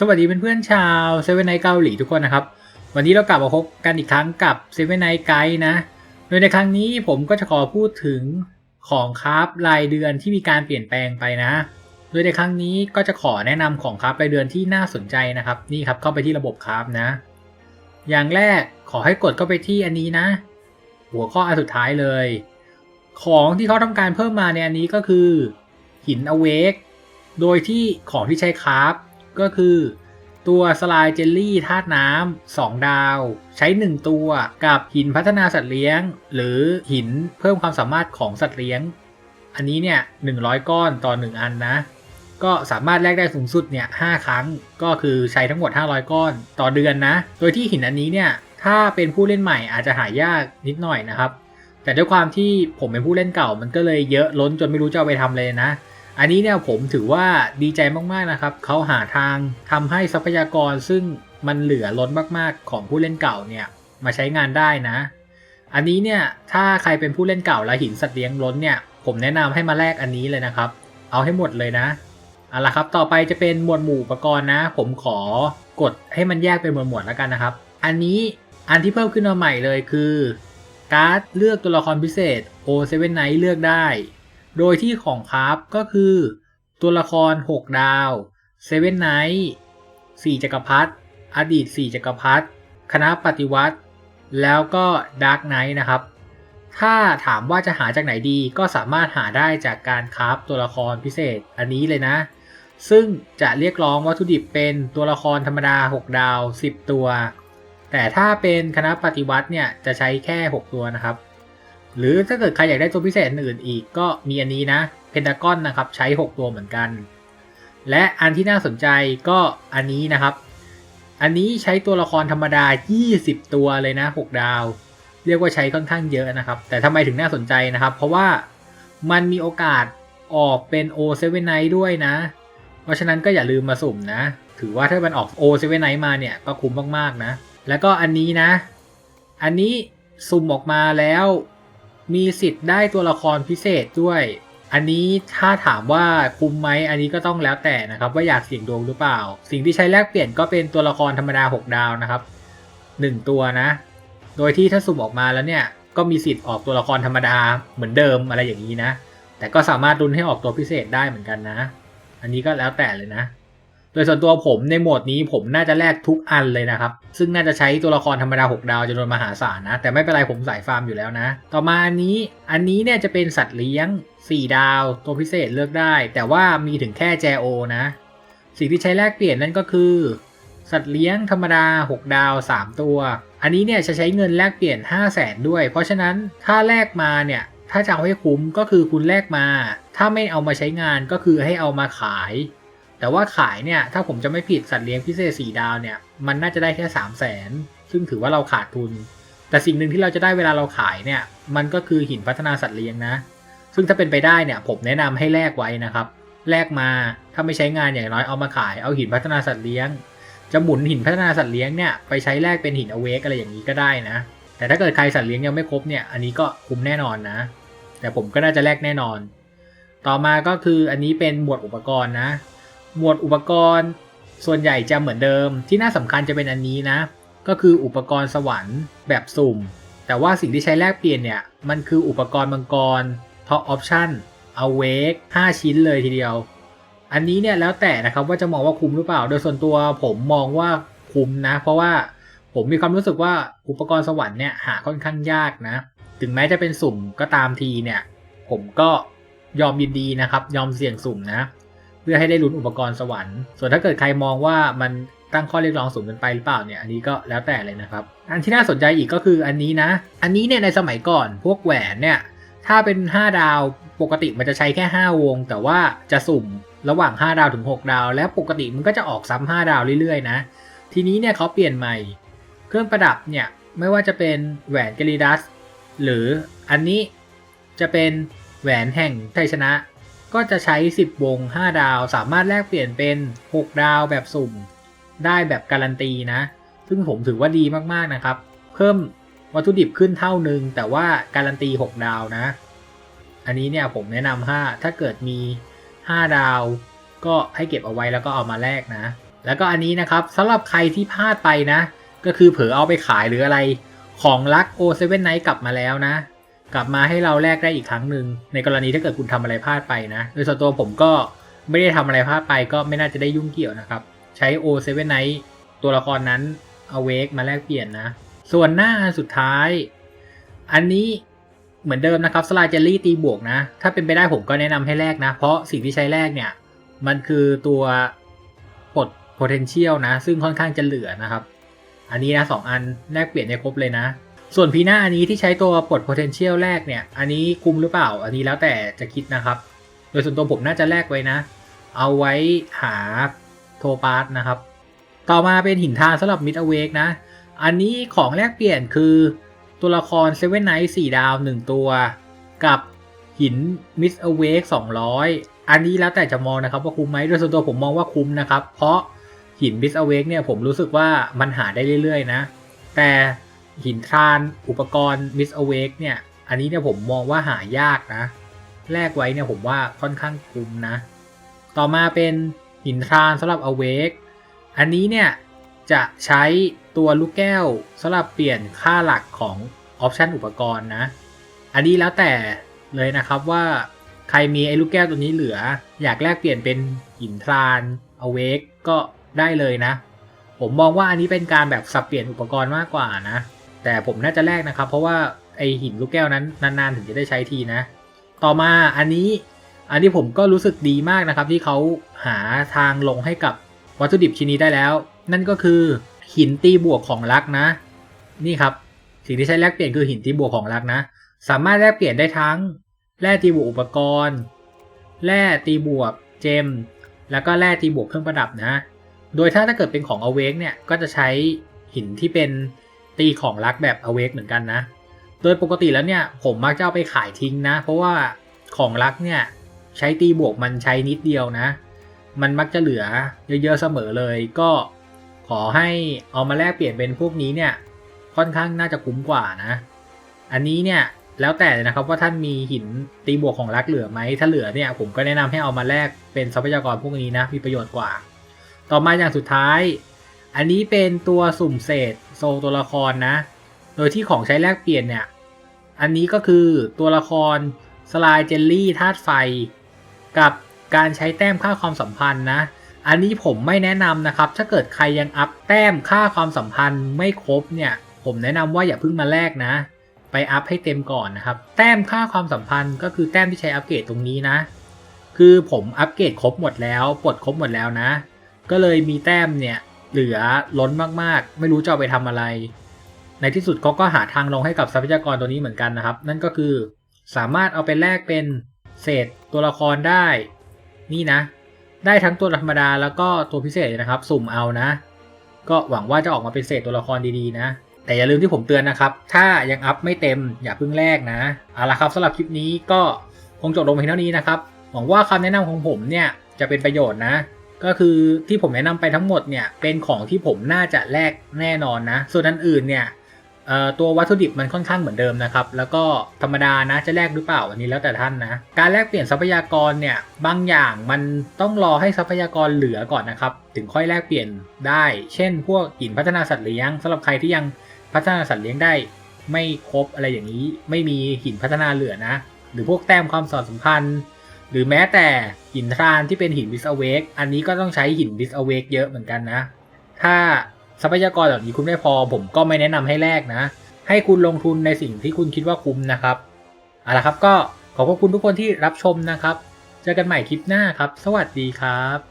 สวัสดีเพื่อนๆชาวเซเว่นไนเกาหลีทุกคนนะครับ วันนี้เรากลับมาพบกันอีกครั้งกับเซเว่นไนไกด์นะ โดยในครั้งนี้ผมก็จะขอพูดถึงของคราฟรายเดือนที่มีการเปลี่ยนแปลงไปนะ โดยในครั้งนี้ก็จะขอแนะนำของคราฟรายเดือนที่น่าสนใจนะครับ นี่ครับเข้าไปที่ระบบคราฟนะ อย่างแรกขอให้กดเข้าไปที่อันนี้นะ หัวข้ออันสุดท้ายเลย ของที่เขาทำการเพิ่มมาในอันนี้ก็คือหินอเวกโดยที่ของที่ใช้คราฟ ก็คือตัวสลายเจลลี่ธาตุน้ำสองดาว ใช้ 1 ตัวกับหินพัฒนาสัตว์เลี้ยง หรือหินเพิ่มความสามารถของสัตว์เลี้ยง อันนี้เนี่ย100 ก้อนต่อ 1 อันนะ ก็สามารถแลกได้สูงสุดเนี่ย5ครั้งก็คือใช้ทั้งหมด 500 ก้อนต่อเดือนนะ โดยที่หินอันนี้เนี่ยถ้าเป็นผู้เล่นใหม่อาจจะหายากนิดหน่อยนะครับ แต่ด้วยความที่ผมเป็นผู้เล่นเก่ามันก็เลยเยอะล้นจนไม่รู้จะเอาไปทำเลยนะ อันนี้เนี่ยผมถือว่าดีใจมากๆนะครับเขาหาทางทำให้ทรัพยากรซึ่งมันเหลือล้นมากๆของผู้เล่นเก่าเนี่ยมาใช้งานได้นะ อันนี้เนี่ยถ้าใครเป็นผู้เล่นเก่าและหินสัตว์เลี้ยงล้นเนี่ยผมแนะนำให้มาแลกอันนี้เลยนะครับ เอาให้หมดเลยนะเอาละครับต่อไปจะเป็นหมวดหมู่อุปกรณ์นะ ผมขอกดให้มันแยกเป็นหมวดหมวดแล้วกันนะครับ อันนี้อันที่เพิ่มขึ้นมาใหม่เลยคือการ์ดเลือกตัวละครพิเศษ O7 Night เลือกได้ โดยที่ของคราฟก็คือ ตัวละคร 6 ดาวเซเว่นไนท์สี่จักรพรรดิอดีต4จักรพรรดิคณะปฏิวัติ แล้วก็ดาร์กไนท์นะครับ ถ้าถามว่าจะหาจากไหนดีก็สามารถหาได้จากการคราฟตัวละครพิเศษอันนี้เลยนะ ซึ่งจะเรียกร้องวัตถุดิบเป็นตัวละครธรรมดา 6 ดาว 10 ตัว แต่ถ้าเป็นคณะปฏิวัติเนี่ยจะใช้แค่ 6 ตัวนะครับ หรือถ้าเกิดใครอยากได้ตัวพิเศษอื่นอีกก็มีอันนี้นะเพน t ากอนนะครับใช้ 6 ตัวเหมือนกัน และอันที่น่าสนใจก็อันนี้นะครับ อันนี้ใช้ตัวละครธรรมดา 20 ตัวเลยนะ 6 ดาว เรียกว่าใช้ค่อนข้างเยอะนะครับ แต่ทำไมถึงน่าสนใจนะครับ เพราะว่ามันมีโอกาสออกเป็น O7 Night ด้วยนะ เพราะฉะนั้นก็อย่าลืมมาสุ่มนะ ถือว่าถ้ามันออก O7 Night มาเนี่ยก็คุ้มมากๆนะ แล้วก็อันนี้นะ อันนี้สุ่มออกมาแล้ว มีสิทธิ์ได้ตัวละครพิเศษด้วย อันนี้ถ้าถามว่าคุ้มไหมอันนี้ก็ต้องแล้วแต่นะครับ ว่าอยากเสี่ยงดวงหรือเปล่า สิ่งที่ใช้แลกเปลี่ยนก็เป็นตัวละครธรรมดา 6 ดาวนะครับ 1 ตัวนะ โดยที่ถ้าสุ่มออกมาแล้วเนี่ยก็มีสิทธิ์ออกตัวละครธรรมดาเหมือนเดิมอะไรอย่างนี้นะ แต่ก็สามารถรุนให้ออกตัวพิเศษได้เหมือนกันนะ อันนี้ก็แล้วแต่เลยนะ ดยส่วนตัวผมในโหมดนี้ผมน่าจะแลกทุกอันเลยนะครับ ซึ่งน่าจะใช้ตัวละครธรรมดา 6 ดาวจำนวนมหาศาลนะ แต่ไม่เป็นไรผมสายฟาร์มอยู่แล้วนะ ต่อมาอันนี้อันนี้เนี่ยจะเป็นสัตว์เลี้ยง 4 ดาว ตัวพิเศษเลือกได้ แต่ว่ามีถึงแค่แจโอนะ สิ่งที่ใช้แลกเปลี่ยนนั่นก็คือ สัตว์เลี้ยงธรรมดา 6 ดาว 3 ตัว อันนี้เนี่ยจะใช้เงินแลกเปลี่ยน 5 0 0แสนด้วย เพราะฉะนั้นถ้าแลกมาเนี่ยถ้าจะเอาให้คุ้มก็คือคุณแลกมา ถ้าไม่เอามาใช้งานก็คือให้เอามาขาย แต่ว่าขายเนี่ยถ้าผมจะไม่ผิดสัตว์เลี้ยงพิเศษ4ดาวเนี่ยมันน่าจะได้แค่3 0 0แสนซึ่งถือว่าเราขาดทุน แต่สิ่งหนึ่งที่เราจะได้เวลาเราขายเนี่ยมันก็คือหินพัฒนาสัตว์เลี้ยงนะ ซึ่งถ้าเป็นไปได้เนี่ยผมแนะนำให้แลกไว้นะครับแลกมาถ้าไม่ใช้งานอย่างน้อยเอามาขายเอาหินพัฒนาสัตว์เลี้ยง จะหมุนหินพัฒนาสัตว์เลี้ยงเนี่ยไปใช้แลกเป็นหินอเวกอะไรอย่างนี้ก็ได้นะ แต่ถ้าเกิดใครสัตว์เลี้ยงยังไม่ครบเนี่ยอันนี้ก็คุ้มแน่นอนนะ แต่ผมก็น่าจะแลกแน่นอน ต่อมาก็คืออันนี้เป็นหมวดอุปกรณ์นะ หมวดอุปกรณ์ ส่วนใหญ่จะเหมือนเดิม ที่น่าสำคัญจะเป็นอันนี้นะ ก็คืออุปกรณ์สวรรค์แบบสุ่ม แต่ว่าสิ่งที่ใช้แลกเปลี่ยนเนี่ย มันคืออุปกรณ์มังกรท็อปออปชั่นเอาเวก5ชิ้นเลยทีเดียว อันนี้เนี่ยแล้วแต่นะครับว่าจะมองว่าคุ้มหรือเปล่า โดยส่วนตัวผมมองว่าคุ้มนะ เพราะว่าผมมีความรู้สึกว่าอุปกรณ์สวรรค์เนี่ยหาค่อนข้างยากนะ ถึงแม้จะเป็นสุ่มก็ตามทีเนี่ย ผมก็ยอมยินดีนะครับ ยอมเสี่ยงสุ่มนะ พื่อให้ได้ลุ้นอุปกรณ์สวรรค์ ส่วนถ้าเกิดใครมองว่ามันตั้งข้อเรียกร้องสูงเกินไปหรือเปล่าเนี่ย อันนี้ก็แล้วแต่เลยนะครับ อันที่น่าสนใจอีกก็คืออันนี้นะ อันนี้เนี่ยในสมัยก่อนพวกแหวนเนี่ย ถ้าเป็น 5 ดาวปกติมันจะใช้แค่ 5 วง แต่ว่าจะสุ่มระหว่าง 5 ดาวถึง 6 ดาว และปกติมันก็จะออกซ้ำ5ดาวเรื่อยๆนะ ทีนี้เนี่ยเขาเปลี่ยนใหม่ เครื่องประดับเนี่ยไม่ว่าจะเป็นแหวนกลิดัสหรืออันนี้จะเป็นแหวนแห่งชัยชนะ ก็จะใช้ 10 วง 5 ดาว สามารถแลกเปลี่ยนเป็น 6 ดาวแบบสุ่ม ได้แบบการันตีนะ ซึ่งผมถือว่าดีมากๆนะครับ เพิ่มวัตถุดิบขึ้นเท่านึง แต่ว่าการันตี 6 ดาวนะ อันนี้เนี่ยผมแนะนำว่าถ้าเกิดมี 5 ดาว ก็ให้เก็บเอาไว้แล้วก็เอามาแลกนะ แล้วก็อันนี้นะครับสำหรับใครที่พลาดไปนะ ก็คือเผลอเอาไปขายหรืออะไร ของรัก O7 Night กลับมาแล้วนะ กลับมาให้เราแลกได้อีกครั้งหนึ่งในกรณีถ้าเกิดคุณทำอะไรพลาดไปนะโดยส่วนตัวผมก็ไม่ได้ทำอะไรพลาดไปก็ไม่น่าจะได้ยุ่งเกี่ยวนะครับ ใช้ O7 Night ตัวละครนั้นเอาเวกมาแลกเปลี่ยนนะ ส่วนหน้าอันสุดท้าย อันนี้เหมือนเดิมนะครับสลายเจลลี่ตีบวกนะ ถ้าเป็นไปได้ผมก็แนะนำให้แลกนะ เพราะสิ่งที่ใช้แลกเนี่ย มันคือตัวปลด potential นะ ซึ่งค่อนข้างจะเหลือนะครับ อันนี้นะสองอันแลกเปลี่ยนได้ครบเลยนะ ส่วนพีหน้าอันนี้ที่ใช้ตัวปลด potential แรกเนี่ย อันนี้คุ้มหรือเปล่า อันนี้แล้วแต่จะคิดนะครับ โดยส่วนตัวผมน่าจะแลกไว้นะ เอาไว้หาโทปาร์ตนะครับ ต่อมาเป็นหินทานสำหรับมิดอเวกนะ อันนี้ของแลกเปลี่ยนคือตัวละครเซเว่นไนท์สี่ดาว1ตัว กับหินมิสอเวก200อันนี้แล้วแต่จะมองนะครับว่าคุ้มไหมโดยส่วนตัวผมมองว่าคุ้มนะครับ เพราะหินมิสอเวกเนี่ยผมรู้สึกว่ามันหาได้เรื่อยๆนะ แต่ หินทรานอุปกรณ์มิสอเวกเนี่ย อันนี้เนี่ยผมมองว่าหายากนะ แลกไว้เนี่ยผมว่าค่อนข้างคุ้มนะ ต่อมาเป็นหินทรานสำหรับอเวกอันนี้เนี่ยจะใช้ตัวลูกแก้วสำหรับเปลี่ยนค่าหลักของออปชันอุปกรณ์นะ อันนี้แล้วแต่เลยนะครับว่าใครมีไอ้ลูกแก้วตัวนี้เหลือ อยากแลกเปลี่ยนเป็นหินทรานเอาเวกก็ได้เลยนะ ผมมองว่าอันนี้เป็นการแบบสับเปลี่ยนอุปกรณ์มากกว่านะ แต่ผมน่าจะแลกนะครับ เพราะว่าไอหินลูกแก้วนั้นนานๆถึงจะได้ใช้ทีนะ ต่อมาอันนี้อันนี้ผมก็รู้สึกดีมากนะครับ ที่เขาหาทางลงให้กับวัตถุดิบชิ้นนี้ได้แล้ว นั่นก็คือหินตีบวกของรักนะ นี่ครับสิ่งที่ใช้แลกเปลี่ยนคือหินตีบวกของรักนะ สามารถแลกเปลี่ยนได้ทั้งแร่ตีบวกอุปกรณ์ แร่ตีบวกเจม แล้วก็แร่ตีบวกเครื่องประดับนะ โดยถ้าถ้าเกิดเป็นของอเวกเนี่ยก็จะใช้หินที่เป็น ตีของรักแบบอเวกเหมือนกันนะ โดยปกติแล้วเนี่ยผมมักจะเอาไปขายทิ้งนะ เพราะว่าของรักเนี่ยใช้ตีบวกมันใช้นิดเดียวนะ มันมักจะเหลือเยอะๆเสมอเลยก็ขอให้เอามาแลกเปลี่ยนเป็นพวกนี้เนี่ยค่อนข้างน่าจะคุ้มกว่านะ อันนี้เนี่ยแล้วแต่นะครับว่าท่านมีหินตีบวกของรักเหลือไหมถ้าเหลือเนี่ยผมก็แนะนำให้เอามาแลกเป็นทรัพยากรพวกนี้นะมีประโยชน์กว่า ต่อมาอย่างสุดท้าย อันนี้เป็นตัวสุ่มเศษ โซลตัวละครนะ โดยที่ของใช้แลกเปลี่ยนเนี่ย อันนี้ก็คือตัวละครสลายเจลลี่ธาตุไฟ กับการใช้แต้มค่าความสัมพันธ์นะ อันนี้ผมไม่แนะนำนะครับ ถ้าเกิดใครยังอัพแต้มค่าความสัมพันธ์ไม่ครบเนี่ย ผมแนะนำว่าอย่าเพิ่งมาแลกนะ ไปอัพให้เต็มก่อนนะครับ แต้มค่าความสัมพันธ์ก็คือแต้มที่ใช้อัปเกรดตรงนี้นะ คือผมอัปเกรดครบหมดแล้ว ปลดครบหมดแล้วนะ ก็เลยมีแต้มเนี่ย เหลือล้นมากๆ ไม่รู้จะเอาไปทำอะไร ในที่สุดเขาก็หาทางลงให้กับทรัพยากรตัวนี้เหมือนกันนะครับ นั่นก็คือสามารถเอาไปแลกเป็นเศษตัวละครได้ นี่นะ ได้ทั้งตัวธรรมดาแล้วก็ตัวพิเศษเลยนะครับ สุ่มเอานะ ก็หวังว่าจะออกมาเป็นเศษตัวละครดีๆนะ แต่อย่าลืมที่ผมเตือนนะครับ ถ้ายังอัพไม่เต็มอย่าเพิ่งแลกนะเอาละครับสำหรับคลิปนี้ก็คงจบลงเพียงเท่านี้นะครับหวังว่าคำแนะนำของผมเนี่ยจะเป็นประโยชน์นะ ก็คือที่ผมแนะนำไปทั้งหมดเนี่ยเป็นของที่ผมน่าจะแลกแน่นอนนะ ส่วนอันอื่นเนี่ยตัววัตถุดิบมันค่อนข้างเหมือนเดิมนะครับ แล้วก็ธรรมดานะจะแลกหรือเปล่าอันนี้แล้วแต่ท่านนะ การแลกเปลี่ยนทรัพยากรเนี่ยบางอย่างมันต้องรอให้ทรัพยากรเหลือก่อนนะครับ ถึงค่อยแลกเปลี่ยนได้ เช่น พวกหินพัฒนาสัตว์เลี้ยงสำหรับใครที่ยังพัฒนาสัตว์เลี้ยงได้ ไม่ครบอะไรอย่างนี้ไม่มีหินพัฒนาเหลือนะ หรือพวกแต้มความสอดสัมพันธ์ หรือแม้แต่หินทรานที่เป็นหินวิสอเวกอันนี้ก็ต้องใช้หินวิสอเวกเยอะเหมือนกันนะ ถ้าทรัพยากรเหล่านี้คุณไม่พอ ผมก็ไม่แนะนำให้แลกนะ ให้คุณลงทุนในสิ่งที่คุณคิดว่าคุ้มนะครับเอาละครับก็ขอบพระคุณทุกคนที่รับชมนะครับ เจอกันใหม่คลิปหน้าครับ สวัสดีครับ